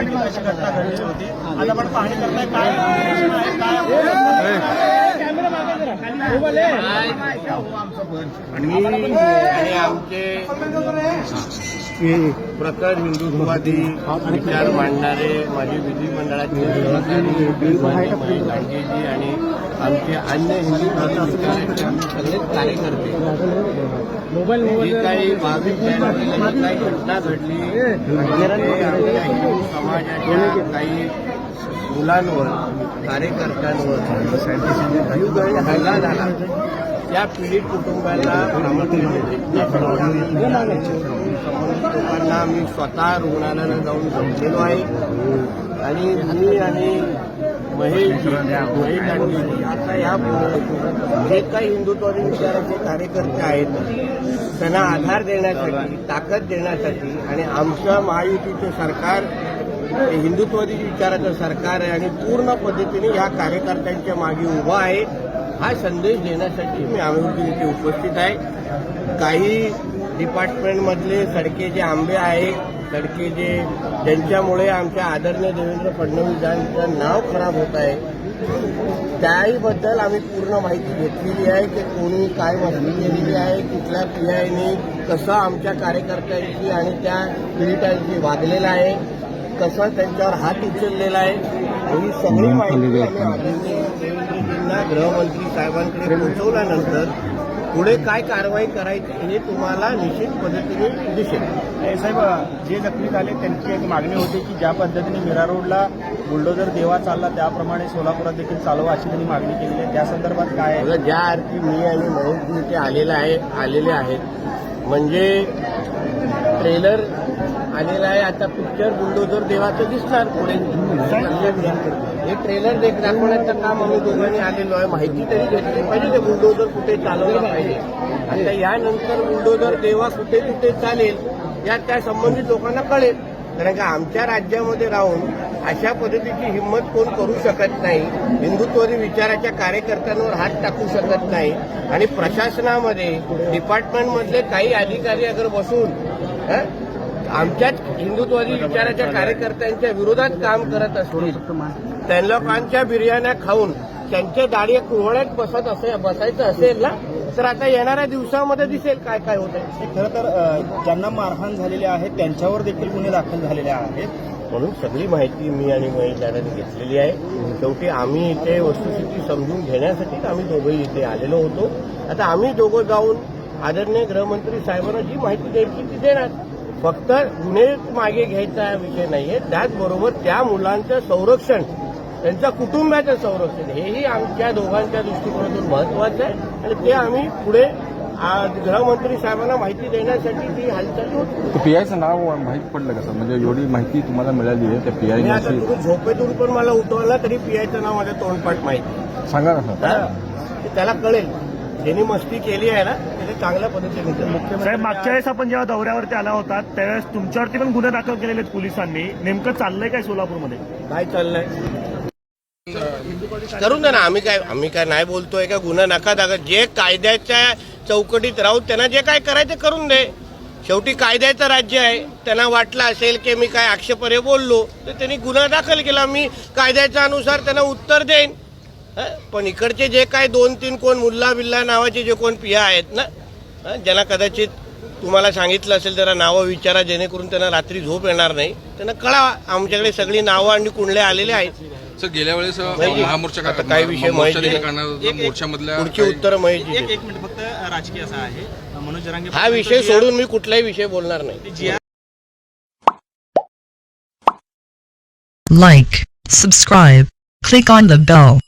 ठिकाणी अशी पाहणी करताय काय आणि आमचे प्रखर हिंदुत्ववादी विचार मांडणारे माझे विधिमंडळाचे सहकारी गांधीजी आणि आमचे अन्य हिंदू आम्ही सगळेच कार्यकर्ते जी काही जी काही घटना घडली ते आमच्या हिंदू समाजाच्या काही मुलांवर कार्यकर्त्यांवर हल्ला झाला. त्या पीडित कुटुंबाला लोकांना मी स्वतः रुग्णालयाला जाऊन भेटलेलो आहे. आणि मी आणि महेश महेश गांधी आता या जे काही हिंदुत्वादी विचाराचे कार्यकर्ते आहेत त्यांना आधार देण्यासाठी ताकद देण्यासाठी आणि आमच्या महायुतीचं सरकार हिंदुत्वादी विचाराचं सरकार आहे आणि पूर्ण पद्धतीने या कार्यकर्त्यांच्या मागे उभा आहे हा संदेश देण्यासाठी मी आम्ही इथे उपस्थित आहे. काही डिपार्टमेंटमधले सडके आंबे आहेत सडके जे ज्यांच्यामुळे आमच्या आदरणीय देवेंद्र फडणवीस यांचं नाव खराब होत आहे त्याहीबद्दल आम्ही पूर्ण माहिती घेतलेली आहे की कोणी काय मस्ती केलेली आहे कुठल्या पीआयने कसं आमच्या कार्यकर्त्यांची आणि त्या पीडितांची वागलेलं आहे कसं त्यांच्यावर हात उचललेला आहे ही सगळी माहिती आम्ही आदरणीय देवेंद्रजींना गृहमंत्री साहेबांकडे पोहोचवल्यानंतर पुढे काय कारवाई करायची हे तुम्हाला निश्चित पद्धतीने दिसेल. साहेब जे जखमी झाले त्यांची एक मागणी होती की ज्या पद्धतीने मीरा रोडला बुलडोजर देवा चालला त्याप्रमाणे सोलापुरात देखील चालवा अशी त्यांनी मागणी केली आहे. त्या संदर्भात काय ज्या अर्थी मी आणि महेशजी इथे आलेला आहे आलेले आहेत म्हणजे ट्रेलर आलेला आहे आता पिक्चर बुलडोजर देवाचं दिसणार पुढे. हे ट्रेलर देख दाखवण्याचं काम आम्ही दोघांनी आलेलो आहे. माहिती तरी घेतली पाहिजे ते बुलडोजर कुठे चालवलं पाहिजे. आणि यानंतर बुलडोजर देवा कुठे कुठे चालेल या त्या संबंधित लोकांना कळेल. कारण का आमच्या राज्यामध्ये राहून अशा पद्धतीची हिंमत कोण करू शकत नाही हिंदुत्वरी विचाराच्या कार्यकर्त्यांवर हात टाकू शकत नाही. आणि प्रशासनामध्ये डिपार्टमेंटमधले काही अधिकारी अगर बसून आमच्याच हिंदुत्ववादी विचाराच्या कार्यकर्त्यांच्या विरोधात काम करत असतील त्या लोकांच्या बिर्याण्या खाऊन त्यांच्या दाढी कुहळ्यात बसत असे बसायचं असेल ना तर आता येणाऱ्या दिवसामध्ये दिसेल काय काय होत आहे खरं तर ज्यांना मारहाण झालेली आहे त्यांच्यावर देखील गुन्हे दाखल झालेले आहेत. म्हणून सगळी माहिती मी आणि महेश दादाने घेतलेली आहे. शेवटी आम्ही इथे वस्तुस्थिती समजून घेण्यासाठीच आम्ही दोघंही इथे आलेलो होतो. आता आम्ही दोघं जाऊन आदरणीय गृहमंत्री साहेबांना जी माहिती द्यायची ती देणार. फक्त गुन्हे मागे घ्यायचा विषय नाहीये. त्याचबरोबर त्या मुलांचं संरक्षण त्यांच्या कुटुंबाचं संरक्षण हेही आमच्या दोघांच्या दृष्टिकोनातून महत्वाचं आहे. आणि ते आम्ही पुढे गृहमंत्री साहेबांना माहिती देण्यासाठी ती हालचाल होती पीआयचं नाव माहीत पडलं का सर? म्हणजे एवढी माहिती तुम्हाला मिळाली आहे त्या तुम्ही झोपेतून पण मला उठवला तरी पियाचं नाव माझ्या तोंडपाठ माहिती. सांगा ना त्याला कळेल. ज्यांनी मस्ती केली आहे ना चांगल्या पद्धतीने. साहेब मागच्या वेळेस आपण जेव्हा दौऱ्यावरती आला होता त्यावेळेस तुमच्यावरती पण गुन्हे दाखल केलेले आहेत पोलिसांनी. नेमकं चाललंय काय सोलापूरमध्ये? काय चाललंय. करून दे ना. आम्ही काय आम्ही काय नाही बोलतोय का? गुन्हा नका दाखल. जे कायद्याच्या चौकटीत राहून त्यांना जे काय करायचं करून दे. शेवटी कायद्याचं राज्य आहे. त्यांना वाटलं असेल की मी काय आक्षेपार्ह बोललो तर त्यांनी गुन्हा दाखल केला. मी कायद्याच्या अनुसार त्यांना उत्तर देईन? पण इकडचे जे काय दोन तीन कोण मुल्ला बिल्ला नावाचे जे कोण पिया आहेत ना हं? ज्यांना कदाचित तुम्हाला सांगितलं असेल जरा नावं विचारा जेणेकरून त्यांना रात्री झोप येणार नाही त्यांना कळावा आमच्याकडे सगळी नावं आणि कुंडले आलेले आहेत सर गेल्या वेळेस महामोर्चा काय विषय. मोर्चामधल्या पुढची उत्तर माहिती एक दे. एक मिनिट फक्त राजकीय असा आहे मनोज जरांगे हा विषय सोडून मी कुठलाही विषय बोलणार नाही like, subscribe, click on the bell.